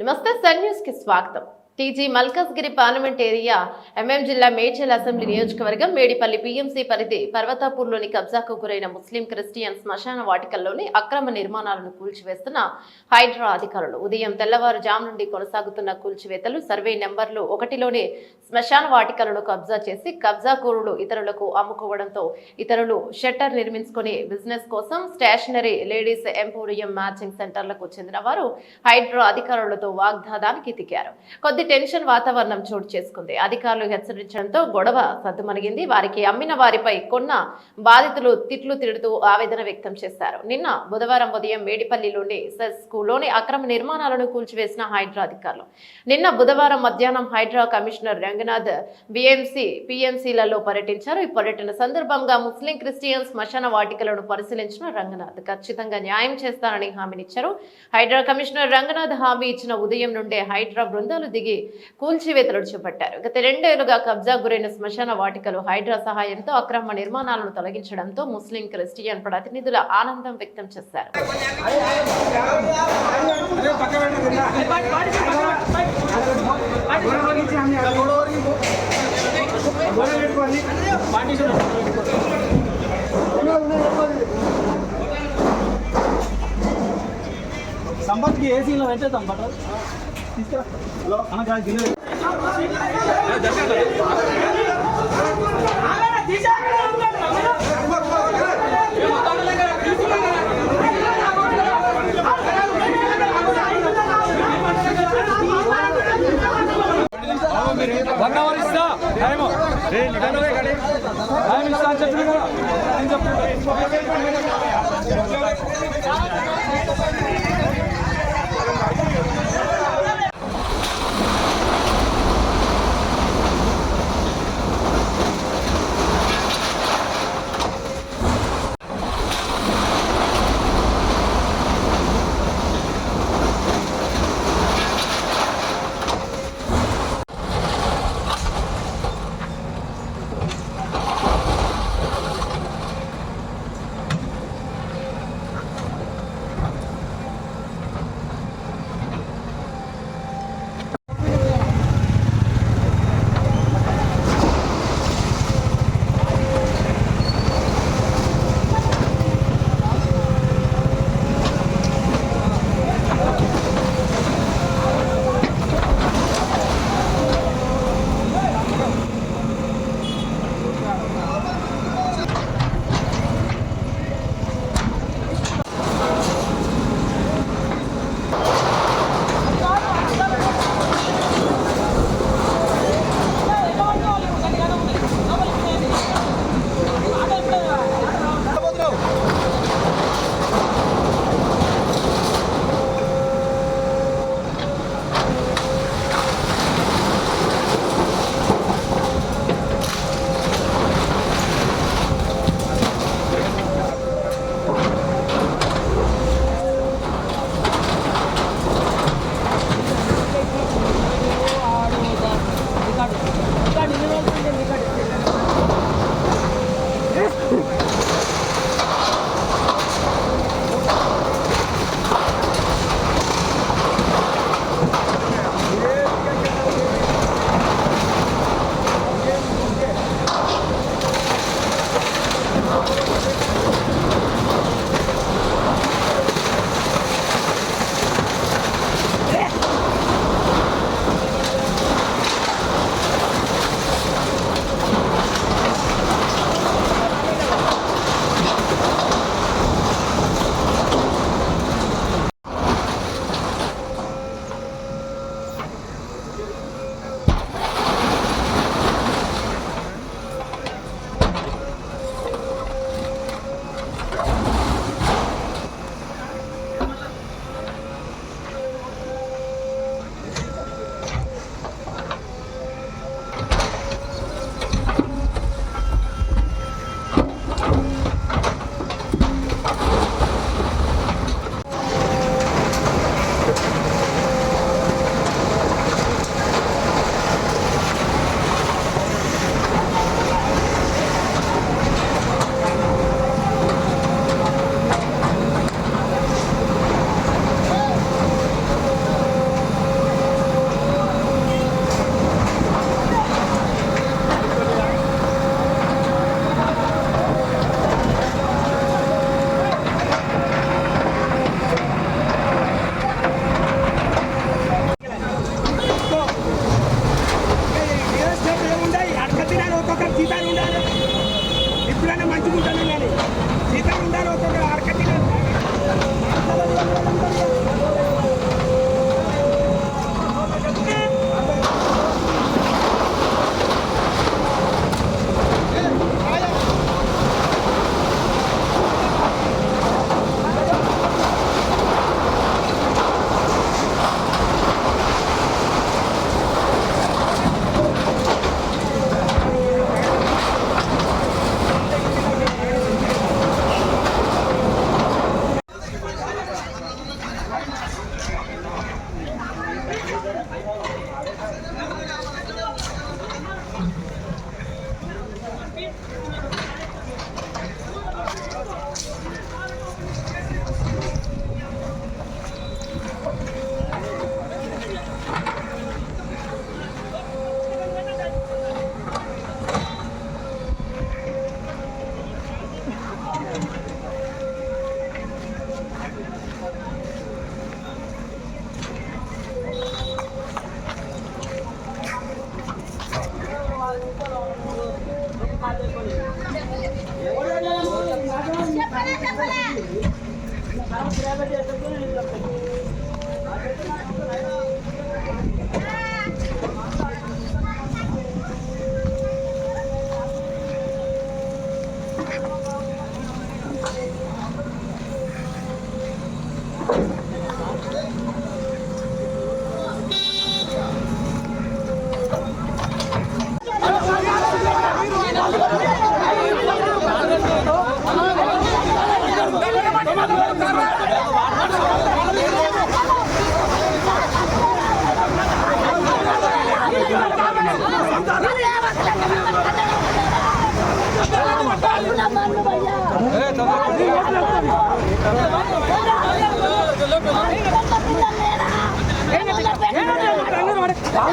నమస్తే సన్ న్యూస్కి స్వాగతం. TG Malkajgiri parliament area MM జిల్లా మేడ్చల్ అసెంబ్లీ నియోజకవర్గం మేడిపల్లి పీఎంసీ పరిధి పర్వతాపూర్లోని కబ్జాకు గురైన ముస్లిం క్రిస్టియన్ శ్మశాన వాటికల్లోని అక్రమ నిర్మాణాలను కూల్చివేస్తున్న హైడ్రా అధికారులు. ఉదయం తెల్లవారుజాము నుండి కొనసాగుతున్న కూల్చివేతలు సర్వే నెంబర్లు ఒకటిలోనే శ్మశాన వాటికలను కబ్జా చేసి కబ్జాకూరులు ఇతరులకు అమ్ముకోవడంతో ఇతరులు షట్టర్ నిర్మించుకొని బిజినెస్ కోసం స్టేషనరీ లేడీస్ ఎంపోరియం మ్యాచింగ్ సెంటర్లకు చెందిన వారు హైడ్రా అధికారులతో వాగ్దాదానికి దిగారు. కొద్ది టెన్షన్ వాతావరణం చోటు చేసుకుంది. అధికారులు హెచ్చరించడంతో గొడవ సద్దుమణిగింది. వారికి అమ్మిన వారిపై కొన్న బాధితులు తిట్లు తిడుతూ ఆవేదన వ్యక్తం చేశారు. నిన్న బుధవారం ఉదయం మేడిపల్లిలోని సెస్ స్కూల్లోని అక్రమ నిర్మాణాలను కూల్చివేసిన హైడ్రా అధికారులు. నిన్న బుధవారం మధ్యాహ్నం హైడ్రా కమిషనర్ రంగనాథ్ బిఎంసి పిఎంసీలలో పర్యటించారు. ఈ పర్యటన సందర్భంగా ముస్లిం క్రిస్టియన్ శ్మశాన వాటికలను పరిశీలించిన రంగనాథ్ ఖచ్చితంగా న్యాయం చేస్తానని హామీనిచ్చారు. హైడ్రా కమిషనర్ రంగనాథ్ హామీ ఇచ్చిన ఉదయం నుండే హైడ్రా బృందాలు దిగి కూల్చివేతలు చేపట్టారు. గత రెండేళ్ళుగా కబ్జా గురైన శ్మశాన వాటికలు హైడ్రా సహాయంతో అక్రమ నిర్మాణాలను తొలగించడంతో ముస్లిం క్రిస్టియన్ ప్రతినిధుల ఆనందం వ్యక్తం చేశారు. సంపత్కి ఏసీలో పెట్టేద్దాం బట్టలు తీసుకురా అన్న గిన్నె వన్ అవర్ ఇస్తా టైం ఇస్తా అని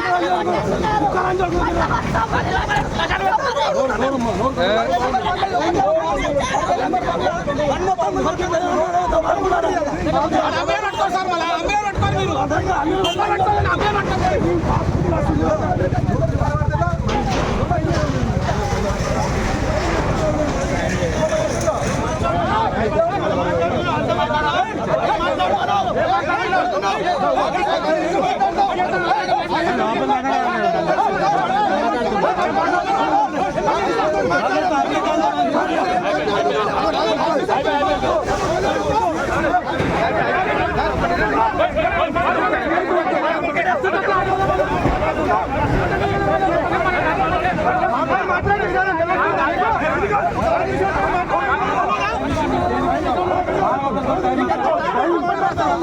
కదా నేను చెప్తున్నా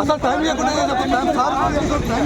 అసలు టైం లేకుండా టైం సార్ టైం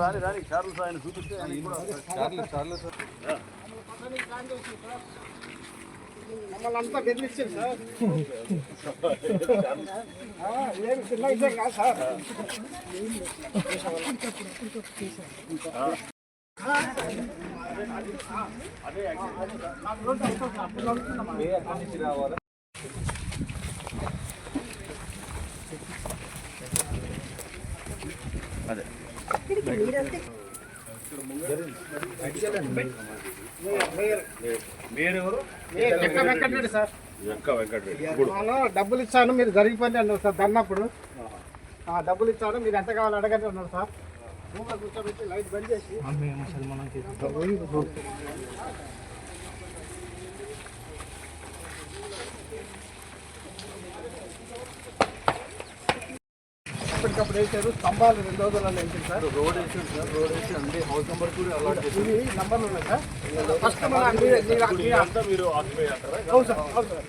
రాని రాని. చార్లెస్ ఆయన చూపిస్తే ఆయన కూడా మమ్మల్ని అంతా బెదిరించారు సార్. ఆ, ఏమి చిన్న కాదు సార్. ఏ, చెక్క వెంకటరెడ్డి సార్? వెంకటరెడ్డి? డబ్బులు ఇచ్చాను మీరు జరిగిపోయింది అన్నారు సార్ దన్నప్పుడు ఆ, డబ్బులు ఇచ్చాను మీరు ఎంత కావాలి అడగండి అన్నారు సార్. రూమ్లో కూర్చోబెట్టి లైట్ బంద్ చేసి. అప్పటికప్పుడు వేసారు స్తంభాలు రెండు రోజులలో వేసారు సార్. రోడ్ వేసాను సార్. రోడ్ వేసి అన్ని హౌస్ నెంబర్ కూడా అలాట్ ఇవి నంబర్లు ఉన్నాయి సార్. ఫస్ట్ మీరు- మీరు- మీరు- అంతా మీరు ఆక్యుపై అంటారా? అవును సార్ అవును సార్.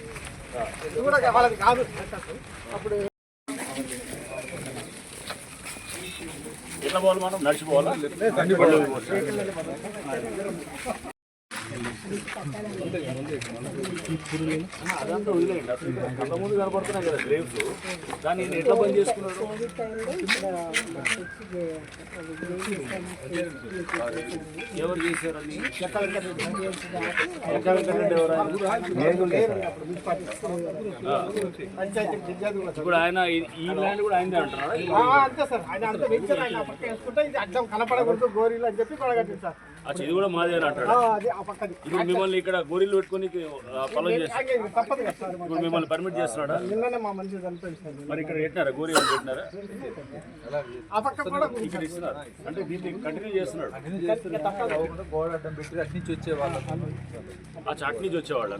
ఇది కూడా వాళ్ళది కాదు. అప్పుడు ఎట్లా పోవాలి మనం నడిచిపోవాలా? అదంతా వదిలేయండి అసలు ముందు కనపడుతున్నాయి కదా గ్రేవ్స్ దాన్ని నేను ఎట్లా పని చేసుకున్నాను ఎవరు చేశారు ఆయన? కూడా ఇప్పుడు ఆయన ఈ- ల్యాండ్ కూడా ఆయన అంటారా అంతే సార్ ఆయన అంతా వెంచర్ ఆయన వేసుకుంటే ఇది అడ్డం కనపడకూడదు గోరీలు అని చెప్పి కొడగట్టింది సార్ ఇది కూడా మాదే అని అంటాడు. ఆ, అది ఆ పక్కది. ఇప్పుడు మిమ్మల్ని ఇక్కడ గోరీలు పెట్టుకొని సార్ ఇప్పుడు మిమ్మల్ని పర్మిట్ చేస్తున్నాడా? మరి ఇక్కడ పెట్టినారా? గోరీ ఏమైనా పెట్టినారా? ఇక్కడ ఇస్తున్నారు. అంటే దీన్ని కంటిన్యూ చేస్తున్నాడు గోడ అడ్డం పెట్టి అటు నుంచి వచ్చే వాళ్ళు ఆ చాట్ నుంచి వచ్చేవాళ్ళ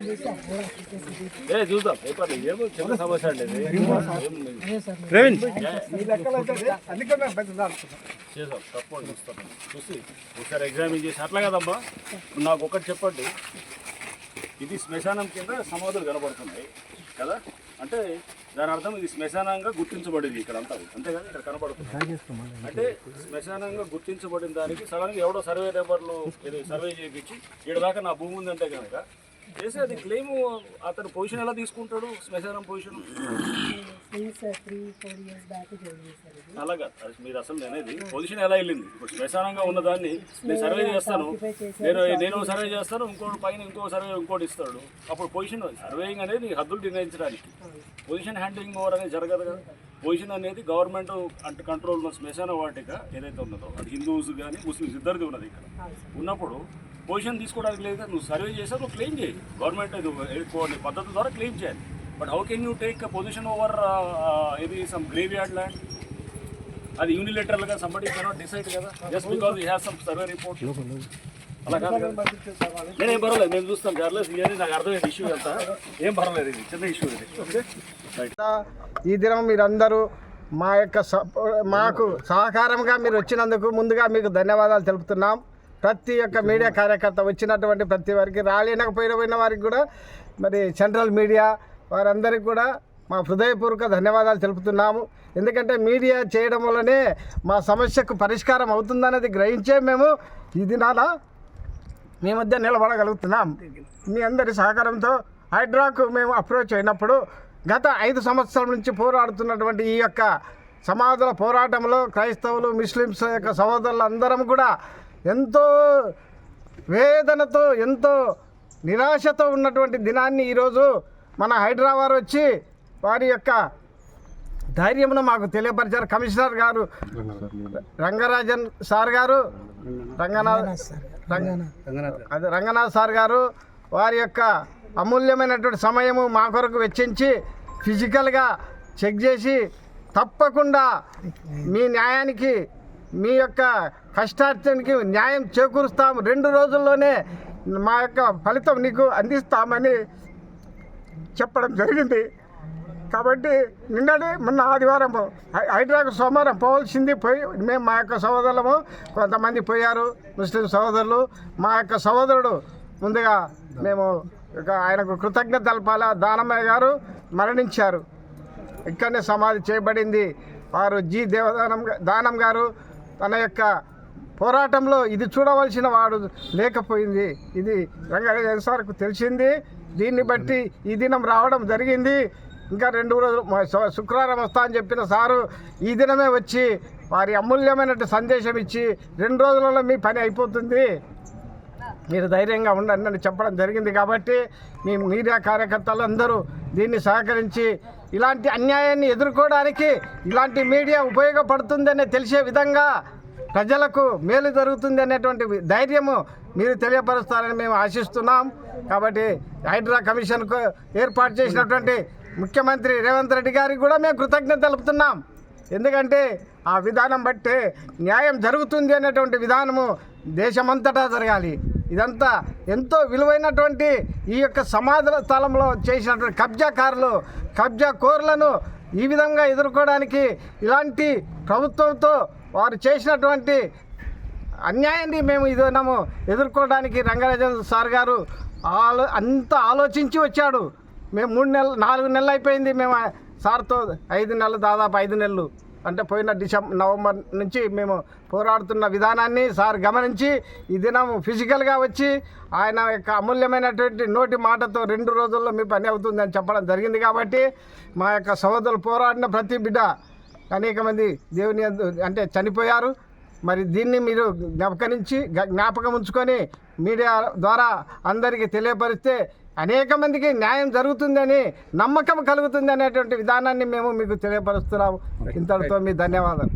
ఏ చూద్దాం. పేపర్ ఏమో చిన్న సమస్య అండి చేద్దాం. తప్పకుండా చూస్తాం చూసి ఒకసారి ఎగ్జామిన్ చేసి అట్లా కదమ్మా. నాకు ఒకటి చెప్పండి. ఇది శ్మశానం కింద సమాధులు కనబడుతున్నాయి కదా? అంటే దాని అర్థం ఇది శ్మశానంగా గుర్తించబడింది ఇక్కడ అంతా. అంతే కదా? ఇక్కడ కనబడుతుంది అంటే శ్మశానంగా గుర్తించబడిన దానికి సడన్గా ఎవడో సర్వే నెంబర్లు ఇది సర్వే చేయించి ఇక్కడ దాకా నా భూమి ఉందంటే కనుక చేసి అది క్లెయిమ్ అతను పొజిషన్ ఎలా తీసుకుంటాడు? శ్మశానం పొజిషన్ అలాగా మీరు అసలు అనేది పొజిషన్ ఎలా వెళ్ళింది? ఇప్పుడు శ్మశానంగా ఉన్నదాన్ని నేను సర్వే చేస్తాను. నేను నేను సర్వే చేస్తాను ఇంకోటి పైన ఇంకో సర్వే ఇంకోటి ఇస్తాడు. అప్పుడు పొజిషన్ సర్వేయింగ్ అనేది హద్దులు నిర్ణయించడానికి. పొజిషన్ హ్యాండింగ్ ఓవర్ అనేది జరగదు కదా. పొజిషన్ అనేది గవర్నమెంట్ అంటే కంట్రోల్ ఉన్న శ్మశాన వాటిక ఏదైతే ఉన్నదో అది హిందూస్ కానీ ముస్లిమ్స్ ఇద్దరిది ఉన్నది ఇక్కడ. ఉన్నప్పుడు పొజిషన్ తీసుకోవడానికి లేదు. నువ్వు సర్వే చేసావు నువ్వు క్లెయిమ్ చేయి. గవర్నమెంట్ ఇది కొన్ని పద్ధతి ద్వారా క్లెయిమ్ చేయాలి. But how can you take position over ఇది సమ్ గ్రేవ్ యార్డ్ ల్యాండ్ అది యూనిలేటరల్గా సంబడి కెనాట్ డిసైడ్ కదా. Just because you have some survey report అలా కాదు నేనేం పర్వాలేదు మేము చూస్తాం జర్నలిస్ట్ ఇది నాకు అర్థమైంది ఇష్యూ అంతా ఏం పర్వాలేదు ఇది చిన్న ఇష్యూ ఇది. ఈ దినం మీరందరూ మా యొక్క సపో మాకు సహకారంగా మీరు వచ్చినందుకు ముందుగా మీకు ధన్యవాదాలు తెలుపుతున్నాం. ప్రతి ఒక్క మీడియా కార్యకర్త వచ్చినటువంటి ప్రతి వారికి రాలేనకపోయిన పోయిన వారికి కూడా మరి సెంట్రల్ మీడియా వారందరికీ కూడా మా హృదయపూర్వక ధన్యవాదాలు తెలుపుతున్నాము. ఎందుకంటే మీడియా చేయడం వల్లనే మా సమస్యకు పరిష్కారం అవుతుందనేది గ్రహించే మేము ఈ దినాల మీ మధ్య నిలబడగలుగుతున్నాం. మీ అందరి సహకారంతో హైడ్రాకు మేము అప్రోచ్ అయినప్పుడు గత ఐదు సంవత్సరాల నుంచి పోరాడుతున్నటువంటి ఈ యొక్క సమాజుల పోరాటంలో క్రైస్తవులు ముస్లిమ్స్ యొక్క సహోదరులు అందరం కూడా ఎంతో వేదనతో ఎంతో నిరాశతో ఉన్నటువంటి దినాన్ని ఈరోజు మన హైదరాబాద్ వచ్చి వారి యొక్క ధైర్యమును మాకు తెలియపరిచారు. కమిషనర్ గారు రంగరాజన్ సార్ గారు రంగనాథ్ అదే రంగనాథ్ సార్ గారు వారి యొక్క అమూల్యమైనటువంటి సమయము మా కొరకు వెచ్చించి ఫిజికల్గా చెక్ చేసి తప్పకుండా మీ న్యాయానికి మీ యొక్క కష్టార్జనకి న్యాయం చేకూరుస్తాము రెండు రోజుల్లోనే మా యొక్క ఫలితం నీకు అందిస్తామని చెప్పడం జరిగింది. కాబట్టి నిన్నటి మొన్న ఆదివారం హై- హైదరాబాద్ సోమవారం పోవాల్సింది పోయి మేము మా యొక్క సోదరులము కొంతమంది పోయారు ముస్లిం సహోదరులు. మా యొక్క సహోదరుడు ముందుగా మేము ఆయనకు కృతజ్ఞత తెలపాల దానమయ్య గారు మరణించారు. ఇక్కడనే సమాధి చేయబడింది. వారు జి దేవదానం దానం గారు తన యొక్క పోరాటంలో ఇది చూడవలసిన వాడు లేకపోయింది. ఇది రంగారెడ్డి సార్కు తెలిసింది. దీన్ని బట్టి ఈ దినం రావడం జరిగింది. ఇంకా రెండు రోజులు శుక్రవారం వస్తా అని చెప్పిన సారు ఈ దినమే వచ్చి వారి అమూల్యమైనటువంటి సందేశం ఇచ్చి రెండు రోజులలో మీ పని అయిపోతుంది. మీరు ధైర్యంగా ఉండండి అని చెప్పడం జరిగింది కాబట్టి మీ మీడియా కార్యకర్తలు అందరూ దీన్ని సహకరించి ఇలాంటి అన్యాయాన్ని ఎదుర్కోవడానికి ఇలాంటి మీడియా ఉపయోగపడుతుందనే తెలిసే విధంగా ప్రజలకు మేలు జరుగుతుంది అనేటువంటి ధైర్యము మీరు తెలియపరుస్తారని మేము ఆశిస్తున్నాం. కాబట్టి హైడ్రా కమిషన్కు ఏర్పాటు చేసినటువంటి ముఖ్యమంత్రి రేవంత్ రెడ్డి గారికి కూడా మేము కృతజ్ఞత తెలుపుతున్నాం. ఎందుకంటే ఆ విధానం బట్టి న్యాయం జరుగుతుంది అనేటువంటి విధానము దేశమంతటా జరగాలి. ఇదంతా ఎంతో విలువైనటువంటి ఈ యొక్క సమాధుల స్థలంలో చేసినటువంటి కబ్జాకారులు కబ్జా కోర్లను ఈ విధంగా ఎదుర్కోవడానికి ఇలాంటి ప్రభుత్వంతో వారు చేసినటువంటి అన్యాయాన్ని మేము ఇదేనాము ఎదుర్కోవడానికి రంగరాజన్ సార్ గారు ఆలో అంత ఆలోచించి వచ్చాడు. మేము మూడు నెలలు నాలుగు నెలలు అయిపోయింది. మేము సార్తో ఐదు నెలలు దాదాపు ఐదు నెలలు అంటే పోయిన డిసెంబర్ నవంబర్ నుంచి మేము పోరాడుతున్న విధానాన్ని సార్ గమనించి ఈ దినం ఫిజికల్గా వచ్చి ఆయన యొక్క అమూల్యమైనటువంటి నోటి మాటతో రెండు రోజుల్లో మీ పని అవుతుందని చెప్పడం జరిగింది కాబట్టి మా యొక్క సహోదరులు పోరాడిన ప్రతి బిడ్డ అనేక మంది దేవుని అంటే చనిపోయారు. మరి దీన్ని మీరు జ్ఞాపకరించి జ్ఞాపకం ఉంచుకొని మీడియా ద్వారా అందరికీ తెలియపరిస్తే అనేక మందికి న్యాయం జరుగుతుందని నమ్మకం కలుగుతుంది అనేటువంటి విధానాన్ని మేము మీకు తెలియపరుస్తున్నాము. ఇంతటితో మీ ధన్యవాదాలు.